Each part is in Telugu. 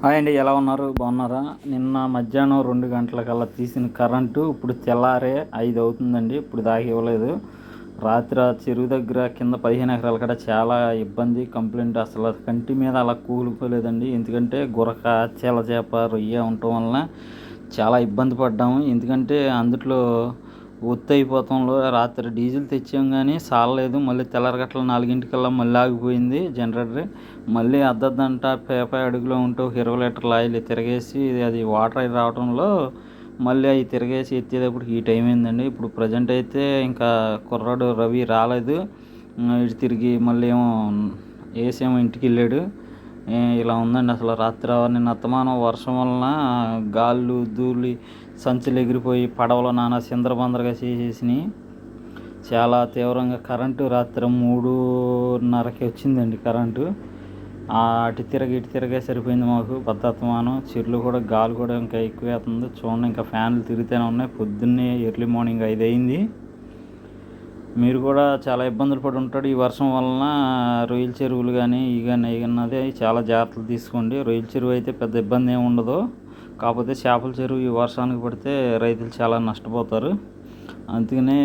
హాయ్ అండి ఎలా ఉన్నారు? బాగున్నారా? నిన్న మధ్యాహ్నం రెండు గంటలకల్లా తీసిన కరెంటు ఇప్పుడు తెల్లారే ఐదు అవుతుందండి ఇప్పుడు దాకా ఇవ్వలేదు. రాత్రి ఆ చెరువు దగ్గర కింద పదిహేను ఎకరాల కాడ చాలా ఇబ్బంది కంప్లైంట్ అసలు కంటి మీద అలా కూలిపోలేదండి ఎందుకంటే గురక చీల చేప రొయ్య ఉండటం వలన చాలా ఇబ్బంది పడ్డాము ఎందుకంటే అందులో ఒత్తి అయిపోతంలో రాత్రి డీజిల్ తెచ్చాం కానీ సాలలేదు. మళ్ళీ తెల్లరగట్ల నాలుగింటికల్లా మళ్ళీ ఆగిపోయింది జనరేటర్. మళ్ళీ అద్దద్దంట పేపై అడుగులో ఉంటూ ఇరవై లీటర్ల ఆయిల్ తిరగేసి అది వాటర్ అయి రావడంలో మళ్ళీ అవి తిరగేసి ఎత్తేటప్పుడు హీట్ అయిందండి ఇప్పుడు ప్రజెంట్ అయితే ఇంకా కుర్రాడు రవి రాలేదు. ఇటు తిరిగి మళ్ళీ ఏమో ఏసేమో ఇంటికి వెళ్ళాడు. ఇలా ఉందండి అసలు రాత్రి నిన్న అత్తమానం వర్షం వలన గాళ్ళు ధూళి సంచులు ఎగిరిపోయి పడవలు నానా సిందరబందరగా చేసేసినాయి. చాలా తీవ్రంగా కరెంటు రాత్రి మూడున్నరకి వచ్చిందండి కరెంటు. అటు తిరగ ఇటు తిరగే సరిపోయింది మాకు. భద్రతమానం చెట్లు కూడా గాలి కూడా ఇంకా ఎక్కువ అవుతుంది చూడండి ఇంకా ఫ్యాన్లు తిరుగుతూనే ఉన్నాయి. పొద్దున్నే ఎర్లీ మార్నింగ్ ఐదు అయింది మీరు కూడా చాలా ఇబ్బందులు పడి ఉంటాడు ఈ వర్షం వలన రొయ్యల చెరువులు కానీ ఇవి కానీ ఇవి చాలా జాగ్రత్తలు తీసుకోండి. రొయ్యల చెరువు అయితే పెద్ద ఇబ్బంది ఏమి ఉండదు. కాకపోతే చేపల చెరువు ఈ వర్షానికి పడితే రైతులు చాలా నష్టపోతారు. అందుకనే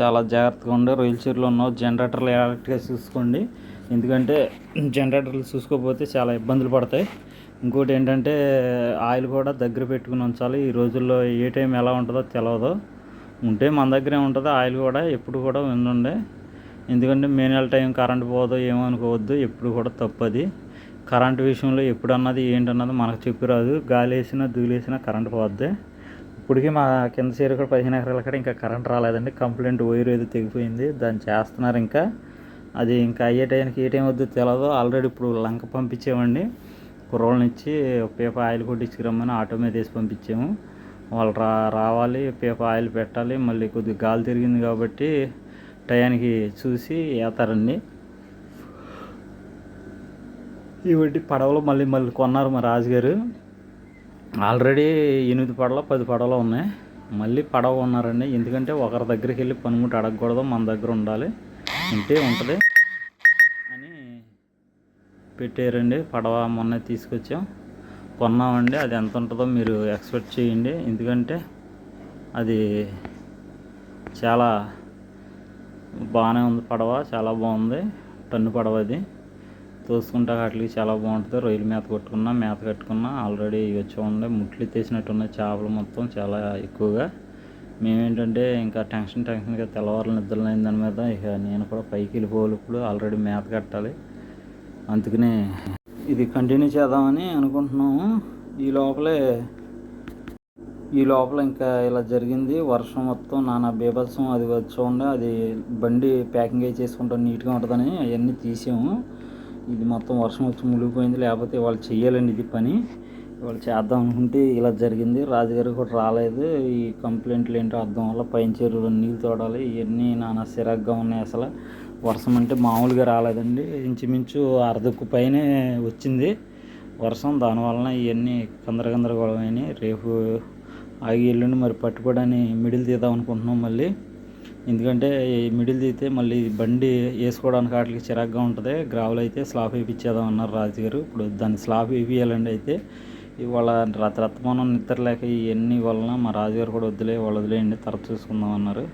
చాలా జాగ్రత్తగా ఉండి. రొయ్యల చీరలో ఉన్న జనరేటర్లు ఎలక్ట్గా చూసుకోండి. ఎందుకంటే జనరేటర్లు చూసుకోకపోతే చాలా ఇబ్బందులు పడతాయి. ఇంకోటి ఏంటంటే ఆయిల్ కూడా దగ్గర పెట్టుకుని ఉంచాలి. ఈ రోజుల్లో ఏ టైం ఎలా ఉంటుందో తెలియదు ఉంటే మన దగ్గరే ఉంటుంది. ఆయిల్ కూడా ఎప్పుడు కూడా ఉండే ఎందుకంటే మే నెల టైం కరెంట్ పోదు ఏమో అనుకోవద్దు. ఎప్పుడు కూడా తప్పది. కరెంటు విషయంలో ఎప్పుడు అన్నది ఏంటన్నది మనకు చెప్పిరాదు. గాలి వేసినా దూలేసినా కరెంట్ పోద్ది. ఇప్పటికీ మా కింద చేరు కూడా పదిహేను ఎకరాల కాడ ఇంకా కరెంట్ రాలేదండి. కంప్లైంట్ వైర్ ఏదో తెగిపోయింది. దాన్ని చేస్తున్నారు ఇంకా. అది ఇంకా అయ్యే టైంకి ఏ టైం వద్దో తెలియదు ఆల్రెడీ ఇప్పుడు లంక పంపించామండి కుర్రోళ్ళని ఇచ్చి పేప ఆయిల్ కొట్టించుకు రమ్మని ఆటో మీద వేసి పంపించాము. వాళ్ళు రా రావాలి పేప ఆయిల్ పెట్టాలి. మళ్ళీ కొద్దిగా గాలి తిరిగింది కాబట్టి టయానికి చూసి వేస్తారండి ఇవి పడవలు మళ్ళీ మళ్ళీ కొన్నారు మా రాజుగారు. ఆల్రెడీ ఎనిమిది పడవలు పది పడవలు ఉన్నాయి. మళ్ళీ పడవ ఉన్నారండి. ఎందుకంటే ఒకరి దగ్గరికి వెళ్ళి పనిముట్టు అడగకూడదు మన దగ్గర ఉండాలి. ఉంటే ఉంటుంది అని పెట్టారండి. పడవ మొన్న తీసుకొచ్చాం. కొన్నామండి. అది ఎంత ఉంటుందో మీరు ఎక్స్పెక్ట్ చేయండి. ఎందుకంటే అది చాలా బాగానే ఉంది పడవ చాలా బాగుంది. టన్ను పడవ అది. తోసుకుంటా వాటికి చాలా బాగుంటుంది. రొయ్యల మేత కొట్టుకున్నా మేత కట్టుకున్నా ఆల్రెడీ వచ్చి ఉండే ముట్లు తీసినట్టు ఉన్నాయి. చేపలు మొత్తం చాలా ఎక్కువగా. మేమేంటంటే ఇంకా టెన్షన్ టెన్షన్గా తెల్లవారులు నిద్రలేని దాని మీద ఇక నేను కూడా పైకి వెళ్ళిపోవాలి ఇప్పుడు ఆల్రెడీ మేత కట్టాలి. అందుకనే ఇది కంటిన్యూ చేద్దామని అనుకుంటున్నాము. ఈ లోపలే ఈ లోపల ఇంకా ఇలా జరిగింది. వర్షం మొత్తం నానా బీభత్సం అది వచ్చి ఉండే అది బండి ప్యాకింగ్ అయి చేసుకుంటాం నీట్గా ఉంటుందని అవన్నీ తీసాము. ఇది మొత్తం వర్షం వచ్చి మునిగిపోయింది. లేకపోతే వాళ్ళు చెయ్యాలండి ఇది పని. వాళ్ళు చేద్దాం అనుకుంటే ఇలా జరిగింది. రాజుగారు కూడా రాలేదు. ఈ కంప్లైంట్లు ఏంటో అర్థం వల్ల పైన చెరువులో నీళ్ళు తోడాలి. ఇవన్నీ నానా సిరగ్గా ఉన్నాయి అసలు. వర్షం అంటే మామూలుగా రాలేదండి. ఇంచుమించు అర్ధకు పైనే వచ్చింది. వర్షం దానివలన ఇవన్నీ గందరగందరగోళమైనాయి రేపు ఆగి ఎల్లుండి మరి పట్టుకోవడానికి మిడిల్ తీద్దాం అనుకుంటున్నాం మళ్ళీ. ఎందుకంటే మిడిల్ తీస్తే మళ్ళీ బండి వేసుకోవడానికి వాటికి చిరాగ్గా ఉంటుంది. గ్రావెల్ అయితే స్లాబ్ వేపించేదాం అన్నారు రాజుగారు ఇప్పుడు దాన్ని స్లాబ్ వేయించాలండి అయితే. ఇవాళ రత రత్మానం నిద్రలేక ఇవన్నీ వలన మా రాజుగారు కూడా వదిలే వాళ్ళు వదిలేయండి తర్వాత చూసుకుందాం అన్నారు.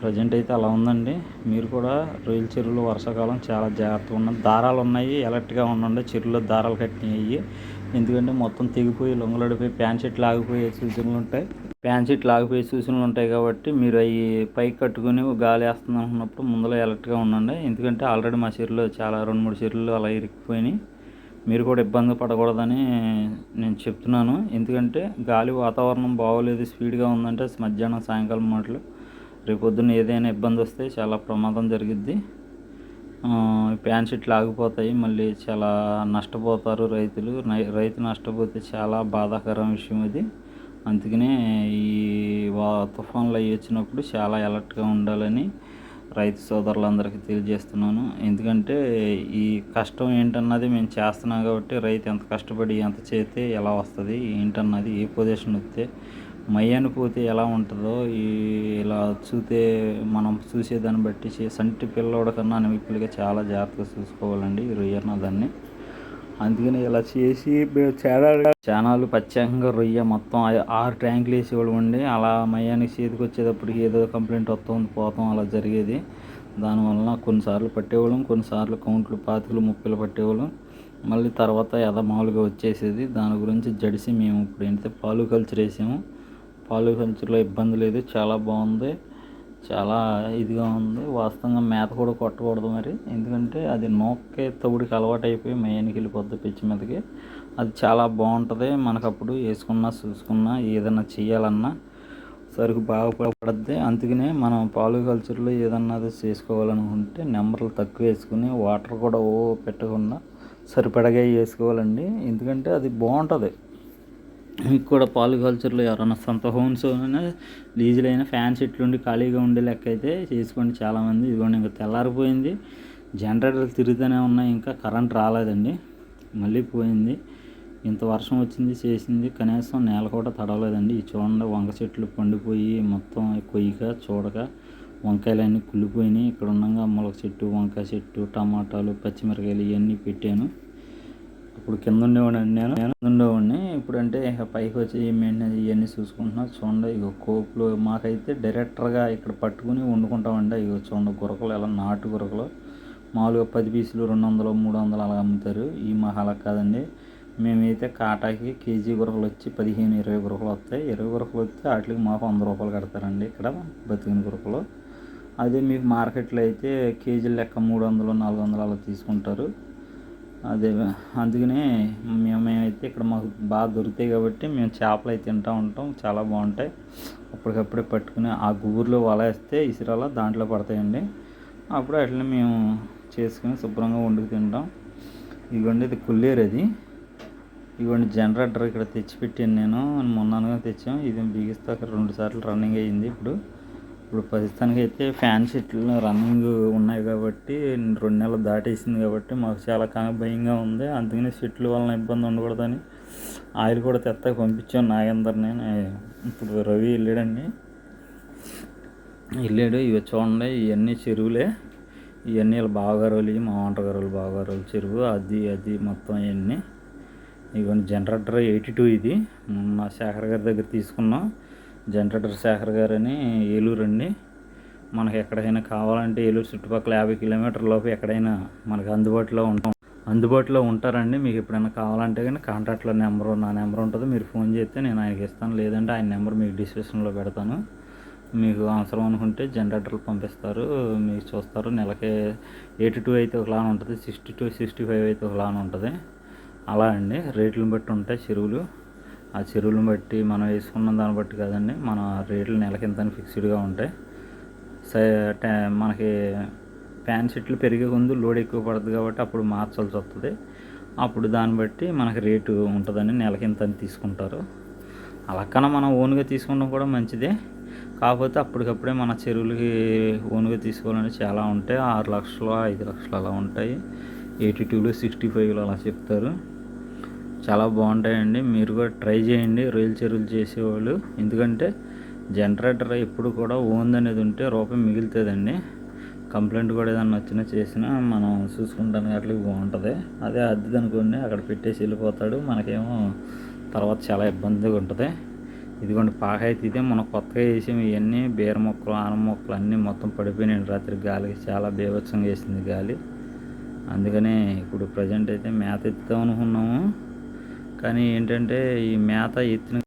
ప్రజెంట్ అయితే అలా ఉందండి. మీరు కూడా రొయ్యల చెరువులు వర్షాకాలం చాలా జాగ్రత్తగా ఉన్న దారాలు ఉన్నాయి ఎలర్ట్గా ఉండండి. చెరువులో దారాలు కట్టినవి ఎందుకంటే మొత్తం తెగిపోయి లొంగలడిపోయి ప్యాంట్ షర్ట్లు ఆగిపోయే సూచనలు ఉంటాయి. ప్యాంట్ షర్ట్లు ఆగిపోయే సూచనలు ఉంటాయి కాబట్టి మీరు అవి పైకి కట్టుకుని గాలి వేస్తుంది అనుకున్నప్పుడు ముందులో ఎలర్ట్గా ఉండండి. ఎందుకంటే ఆల్రెడీ మా చెరువులో చాలా రెండు మూడు చీరలు అలా ఇరికిపోయినాయి. మీరు కూడా ఇబ్బంది పడకూడదని నేను చెప్తున్నాను. ఎందుకంటే గాలి వాతావరణం బాగోలేదు స్పీడ్గా ఉందంటే మధ్యాహ్నం సాయంకాలం మాటలు. రేపు పొద్దున్న ఏదైనా ఇబ్బంది వస్తే చాలా ప్రమాదం జరిగిద్ది. ప్యాన్ షీట్లు ఆగిపోతాయి మళ్ళీ చాలా నష్టపోతారు రైతులు. రైతు నష్టపోతే చాలా బాధాకరం విషయం అది అందుకనే ఈ వా తుఫాన్లు అవి వచ్చినప్పుడు చాలా అలర్ట్గా ఉండాలని రైతు సోదరులందరికీ తెలియజేస్తున్నాను. ఎందుకంటే ఈ కష్టం ఏంటన్నది మేము చేస్తున్నాం కాబట్టి రైతు ఎంత కష్టపడి ఎంత చేస్తే ఎలా వస్తుంది ఏంటన్నది ఏ పొజిషన్ వస్తే మై పోతే ఎలా ఉంటుందో ఈ ఇలా చూస్తే మనం చూసేదాన్ని బట్టి సంటి పిల్లోడ కన్నా అనిమిక్కులుగా చాలా జాగ్రత్తగా చూసుకోవాలండి. రొయ్యన్న దాన్ని. అందుకని ఇలా చేసి మేము ఛానల్ ప్రత్యేకంగా రొయ్య మొత్తం ఆరు ట్యాంకులు వేసేవాళ్ళు ఉండి అలా మయానికి చేతికి వచ్చేటప్పటికి ఏదో కంప్లైంట్ వస్తుంది పోతాం అలా జరిగేది. దానివల్ల కొన్నిసార్లు పట్టేవాళ్ళం కొన్నిసార్లు కౌంట్లు పాతికలు ముప్పలు పట్టేవాళ్ళం. మళ్ళీ తర్వాత యథ మామూలుగా వచ్చేసేది. దాని గురించి జడిసి మేము ఇప్పుడు ఏంటంటే పాలు కల్చర్ వేసాము. పాలు కల్చర్లో ఇబ్బంది లేదు చాలా బాగుంది. చాలా ఇదిగా ఉంది. వాస్తవంగా మేత కూడా కొట్టకూడదు మరి. ఎందుకంటే అది నోక్కే తవుడికి అలవాటు అయిపోయి మయానికి వెళ్ళిపోద్ది పిచ్చి మీదకి. అది చాలా బాగుంటుంది. మనకు అప్పుడు వేసుకున్నా చూసుకున్నా ఏదైనా చేయాలన్నా సరుకు బాగా పడుద్ది. అందుకనే మనం పాలు కల్చర్లో ఏదన్నా అది చేసుకోవాలనుకుంటే నెంబర్లు తక్కువ వేసుకుని వాటర్ కూడా ఓ పెట్టకుండా సరిపడగా వేసుకోవాలండి. ఎందుకంటే అది బాగుంటుంది. మీకు కూడా పాలు కల్చర్లో ఎవరైనా సొంత హోమ్స్ అయినా లీజులు అయినా ఫ్యాన్ ఖాళీగా ఉండే లెక్క అయితే చేసుకోండి చాలామంది. ఇదిగోండి ఇంకా తెల్లారిపోయింది. జనరేటర్లు తిరుగుతూనే ఉన్నాయి ఇంకా కరెంట్ రాలేదండి. మళ్ళీ పోయింది. ఇంత వర్షం వచ్చింది చేసింది. కనీసం నేల కూడా తడవలేదండి. చూడండి వంక చెట్లు పండిపోయి మొత్తం కొయ్యగా చూడక వంకాయలన్నీ కుళ్ళిపోయినాయి. ఇక్కడ ఉండగా మొలక చెట్టు వంకాయ చెట్టు టమాటాలు పచ్చిమిరకాయలు ఇవన్నీ పెట్టాను. ఇప్పుడు కింద ఉండేవాడిని నేను. నేను ఉండేవాడిని. ఇప్పుడు అంటే పైకి వచ్చి మెయింటెనెన్స్ ఇవన్నీ చూసుకుంటున్నా. చూడండి ఇక కోపులు మాకైతే డైరెక్టర్గా ఇక్కడ పట్టుకుని వండుకుంటామండి. ఇక చూడండి గురకలు ఎలా నాటు గురకలు. మామూలుగా పది పీసులు రెండు వందలు మూడు వందలు అలా అమ్ముతారు. ఈ మహాల అలా కాదండి. మేమైతే కాటాకి కేజీ గురకలు వచ్చి పదిహేను ఇరవై గురకలు వస్తాయి. ఇరవై గురకలు వస్తే వాటికి మాకు వంద రూపాయలు కడతారండి ఇక్కడ బతికిన గురకలు. అదే మీకు మార్కెట్లో అయితే కేజీల లెక్క మూడు వందలు నాలుగు వందలు అలా తీసుకుంటారు. అదే అందుకనే మేము మేమైతే ఇక్కడ మాకు బాగా దొరుకుతాయి కాబట్టి మేము చేపలు అయితే తింటూ ఉంటాం చాలా బాగుంటాయి. అప్పటికప్పుడే పట్టుకుని ఆ గుబురులో వల వేస్తే ఇసురాల దాంట్లో పడతాయండి. అప్పుడు అట్లనే మేము చేసుకుని శుభ్రంగా వండుకు తింటాం. ఇదిగోండి ఇది కుల్లేరు అది. ఇదిగోండి జనరేటర్ ఇక్కడ తెచ్చిపెట్టాను నేను. మొన్ననగా తెచ్చాం. ఇది బిగిస్తే అక్కడ రెండు సార్లు రన్నింగ్ అయ్యింది ఇప్పుడు. ఇప్పుడు ప్రస్తుతానికి అయితే ఫ్యాన్ సెట్లు రన్నింగ్ ఉన్నాయి కాబట్టి రెండు నెలలు దాటేసింది కాబట్టి మాకు చాలా భయంగా ఉంది. అందుకని సెట్లు వలన ఇబ్బంది ఉండకూడదని ఆయిల్ కూడా తెత్తగా పంపించాను నాగేందర్ని. ఇప్పుడు రవి వెళ్ళాడండి. వెళ్ళాడు. ఇవి చూడండి ఇవన్నీ చెరువులే. ఇవన్నీ వీళ్ళ బావగారులు ఇవి మా వంటగారులు బావగారులు చెరువు. అది అది మొత్తం ఇవన్నీ. ఇవన్నీ జనరేటర్ ఎయిటీ టూ ఇది. మా శేఖర్ గారి దగ్గర తీసుకున్నాం. జనరేటర్ శేఖర్ గారని ఏలూరు అండి. మనకి ఎక్కడైనా కావాలంటే ఏలూరు చుట్టుపక్కల యాభై కిలోమీటర్ల లోపు ఎక్కడైనా మనకు అందుబాటులో ఉంటాం అందుబాటులో ఉంటారండి. మీకు ఎప్పుడైనా కావాలంటే కానీ కాంటాక్ట్లో నెంబర్ నా నెంబర్ ఉంటుంది. మీరు ఫోన్ చేస్తే నేను ఆయనకి ఇస్తాను. లేదంటే ఆయన నెంబర్ మీకు డిస్క్రిప్షన్లో పెడతాను. మీకు అవసరం అనుకుంటే జనరేటర్లు పంపిస్తారు. మీరు చూస్తారు. నెలకి ఎయిటీ టూ అయితే ఒక లాన్ ఉంటుంది. సిక్స్టీ టూ సిక్స్టీ ఫైవ్ అయితే ఒక లాన్ ఉంటుంది. అలా అండి. రేట్లను బట్టి ఉంటాయి చెరువులు. ఆ చెరువులను బట్టి మనం వేసుకున్న దాన్ని బట్టి కాదండి మన రేట్లు నెలకి ఇంత ఫిక్స్డ్గా ఉంటాయి. స- మనకి ప్యాన్ సెట్లు పెరిగే ముందు లోడ్ ఎక్కువ పడుతుంది కాబట్టి అప్పుడు మార్చాల్సి వస్తుంది. అప్పుడు దాన్ని బట్టి మనకి రేటు ఉంటుందని నెలకి ఇంత అని తీసుకుంటారు. అలా కన్నా మనం ఓన్గా తీసుకోవడం కూడా మంచిదే. కాకపోతే అప్పటికప్పుడే మన చెరువులకి ఓన్గా తీసుకోవాలని చాలా ఉంటాయి. ఆరు లక్షలు ఐదు లక్షలు అలా ఉంటాయి. ఎయిటీ టూలు సిక్స్టీ ఫైవ్లు అలా చెప్తారు. చాలా బాగుంటాయండి. మీరు కూడా ట్రై చేయండి. రొయ్యల చెరువులు చేసేవాళ్ళు. ఎందుకంటే జనరేటర్ ఎప్పుడు కూడా ఓన్ అనేది ఉంటే రూపాయి మిగులుతుందండి. కంప్లైంట్ కూడా ఏదన్నా వచ్చినా చేసినా మనం చూసుకుంటానికి అట్లా బాగుంటుంది. అదే అద్దెది అనుకోండి అక్కడ పెట్టేసి వెళ్ళిపోతాడు. మనకేమో తర్వాత చాలా ఇబ్బందిగా ఉంటుంది. ఇదిగోండి పాక అయితే ఇదే. మనం కొత్తగా వేసాం ఇవన్నీ బీర మొక్కలు ఆన మొక్కలు అన్నీ మొత్తం పడిపోయినాయి రాత్రి గాలికి. చాలా బీభత్సంగా వేసింది గాలి. అందుకనే ఇప్పుడు ప్రజెంట్ అయితే మేత ఎత్తుతాం అనుకున్నాము. కానీ ఏంటంటే ఈ మేత ఎత్తిన